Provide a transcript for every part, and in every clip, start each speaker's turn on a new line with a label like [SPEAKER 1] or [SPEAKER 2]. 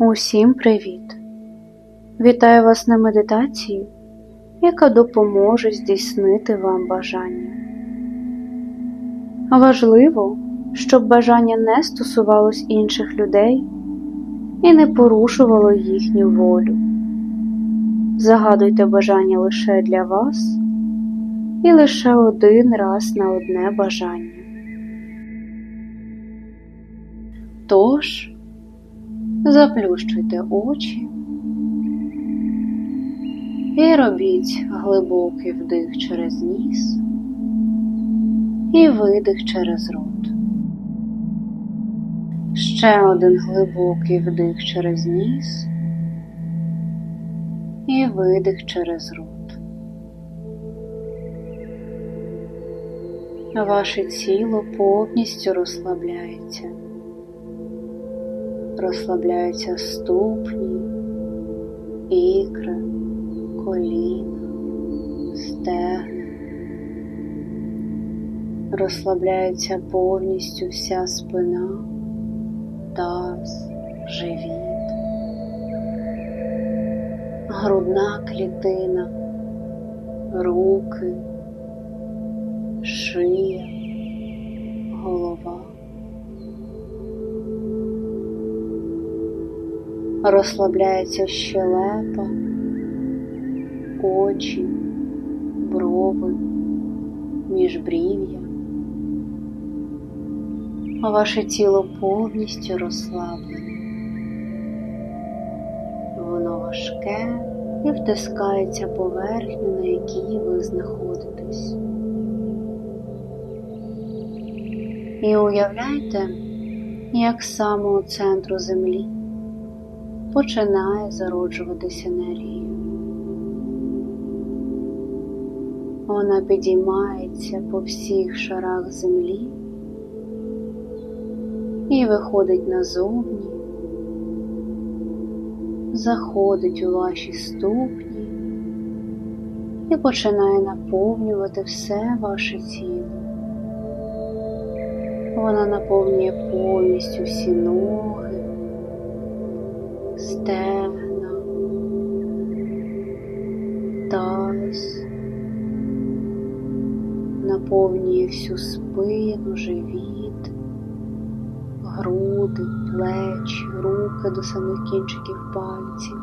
[SPEAKER 1] Усім привіт! Вітаю вас на медитації, яка допоможе здійснити вам бажання. Важливо, щоб бажання не стосувалось інших людей і не порушувало їхню волю. Загадуйте бажання лише для вас і лише один раз на одне бажання. Тож, заплющуйте очі і робіть глибокий вдих через ніс і видих через рот. Ще один глибокий вдих через ніс і видих через рот. Ваше тіло повністю розслабляється. Розслабляються ступні, ікри, коліна, стегна. Розслабляється повністю вся спина, таз, живіт, грудна клітина, руки, шия, Розслабляється щелепа, очі, брови, міжбрів'я. А ваше тіло повністю розслаблене. Воно важке і втискається поверхню, на якій ви знаходитесь. І уявляйте, як з самого центру землі починає зароджуватись енергія. Вона підіймається по всіх шарах землі і виходить назовні, заходить у ваші ступні і починає наповнювати все ваше тіло. Вона наповнює повністю всі ноги, стегна, таз, наповнює всю спину, живіт, груди, плечі, руки до самих кінчиків пальців,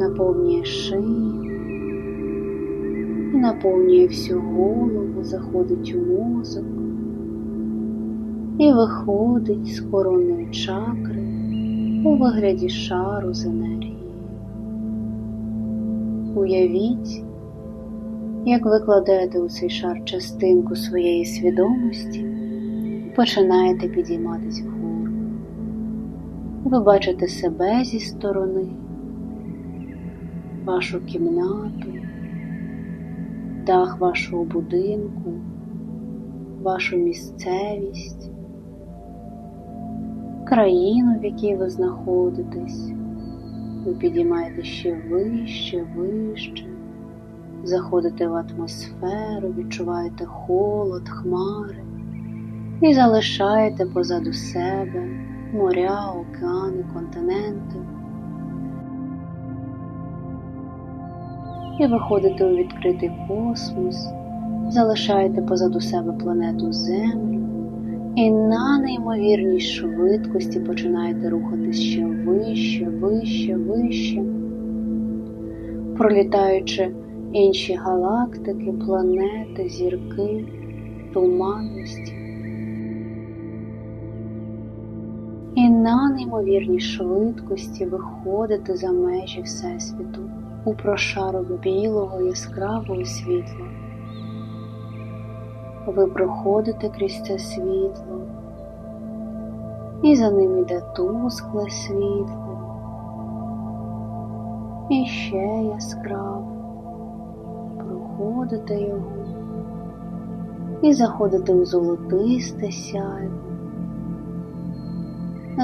[SPEAKER 1] наповнює шию наповнює всю голову, заходить у мозок і виходить з коронної чакри у вигляді шару з енергією. Уявіть, як ви кладете у цей шар частинку своєї свідомості і починаєте підійматись вгору. Ви бачите себе зі сторони, вашу кімнату, дах вашого будинку, вашу місцевість, країну, в якій ви знаходитесь. Ви підіймаєте ще вище, вище, заходите в атмосферу, відчуваєте холод, хмари і залишаєте позаду себе моря, океани, континенти. І виходите у відкритий космос, залишаєте позаду себе планету Землю і на неймовірній швидкості починаєте рухатись ще вище, вище, вище, пролітаючи інші галактики, планети, зірки, туманності. І на неймовірній швидкості виходите за межі Всесвіту у прошарок білого яскравого світла. Ви проходите крізь це світло, і за ним іде тускле світло, і ще яскраве. Проходите його і заходите у золотисте сяйво.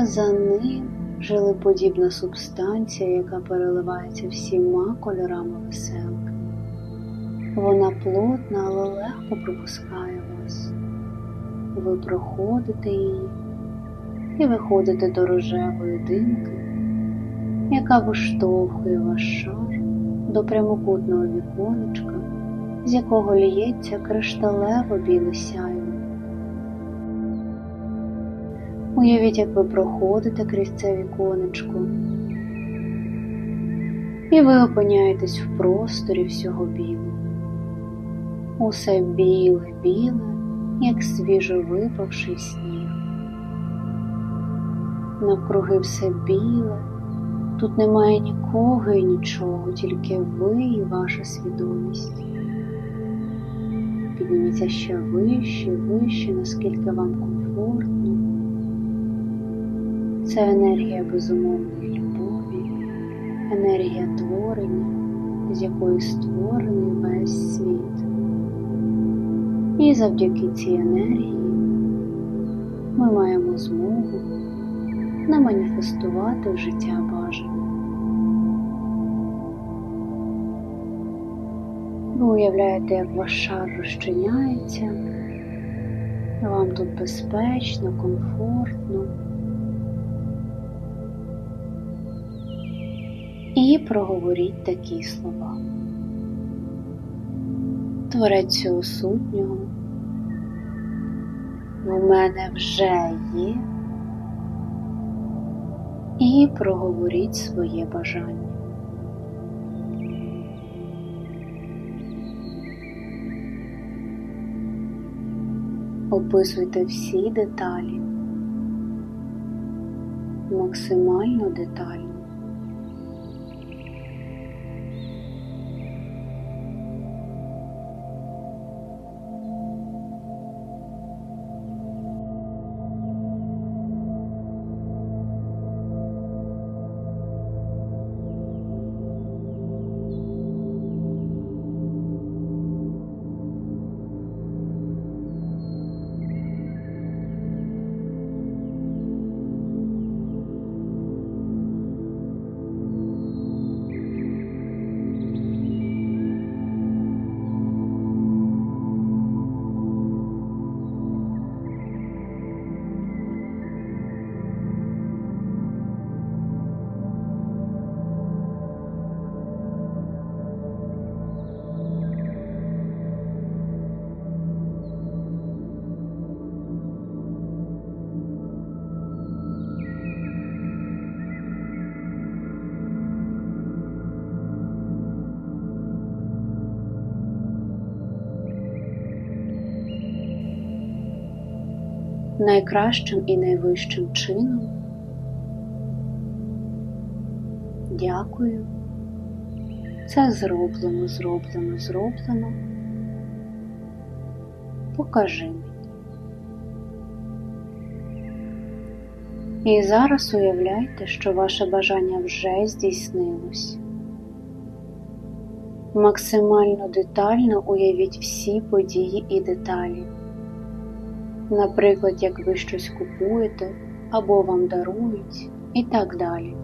[SPEAKER 1] За ним жилеподібна субстанція, яка переливається всіма кольорами веселки. Вона плотна, але легко пропускає вас. Ви проходите її і виходите до рожевої димки, яка виштовхує ваш шар до прямокутного віконечка, з якого ліється кришталево біле сяйво. Уявіть, як ви проходите крізь це віконечко, і ви опиняєтесь в просторі всього білого. Усе біле-біле, як свіжо випавший сніг. Навкруги все біле, тут немає нікого і нічого, тільки ви і ваша свідомість. Підніміться ще вище, вище, наскільки вам комфортно. Це енергія безумовної любові, енергія творення, з якої створений весь світ. І завдяки цій енергії ми маємо змогу наманіфестувати в життя бажання. Ви уявляєте, як ваш шар розчиняється, вам тут безпечно, комфортно. І проговоріть такі слова. Творець цього сутнього в мене вже є. І проговоріть своє бажання. Описуйте всі деталі, максимально детально. Найкращим і найвищим чином. Дякую. Це зроблено, зроблено, зроблено. Покажи мені. І зараз уявляйте, що ваше бажання вже здійснилось. Максимально детально уявіть всі події і деталі наприклад, як ви щось купуєте або вам дарують і так далі.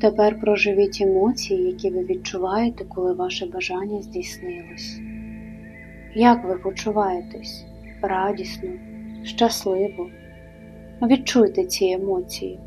[SPEAKER 1] Тепер проживіть емоції, які ви відчуваєте, коли ваше бажання здійснилось. Як ви почуваєтесь? Радісно, щасливо. Відчуйте ці емоції.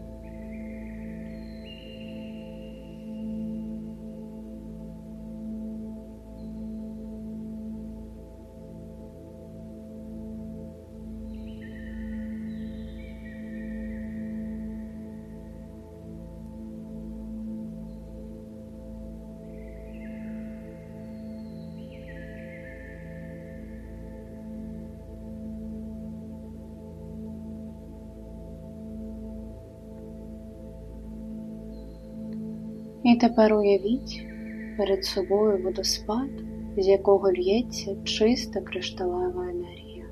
[SPEAKER 1] І тепер уявіть перед собою водоспад, з якого л'ється чиста кришталева енергія.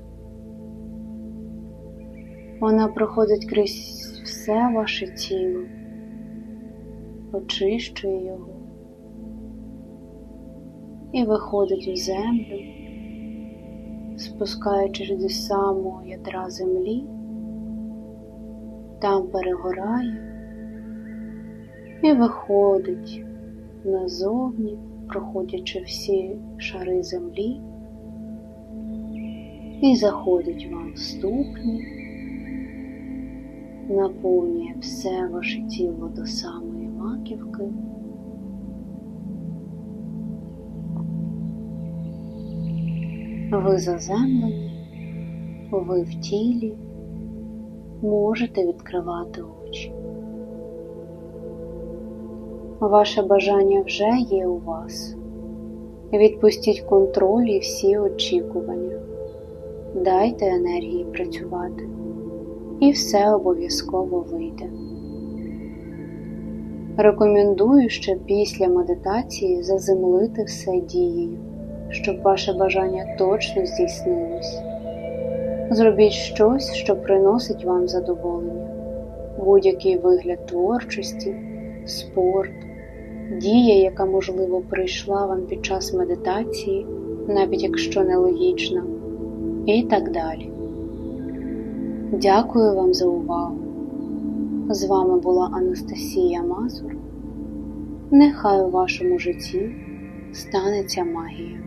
[SPEAKER 1] Вона проходить крізь все ваше тіло, очищує його і виходить у землю, спускаючись до самого ядра землі, там перегорає і виходить назовні, проходячи всі шари землі, і заходить вам в ступні, наповнює все ваше тіло до самої маківки. Ви заземлені, ви в тілі, можете відкривати очі. Ваше бажання вже є у вас. Відпустіть контроль і всі очікування. Дайте енергії працювати, і все обов'язково вийде. Рекомендую ще після медитації заземлити все дією, щоб ваше бажання точно здійснилось. Зробіть щось, що приносить вам задоволення, будь-який вигляд творчості, спорт, дія, яка, можливо, прийшла вам під час медитації, навіть якщо нелогічна, і так далі. Дякую вам за увагу. З вами була Анастасія Мазур. Нехай у вашому житті станеться магія.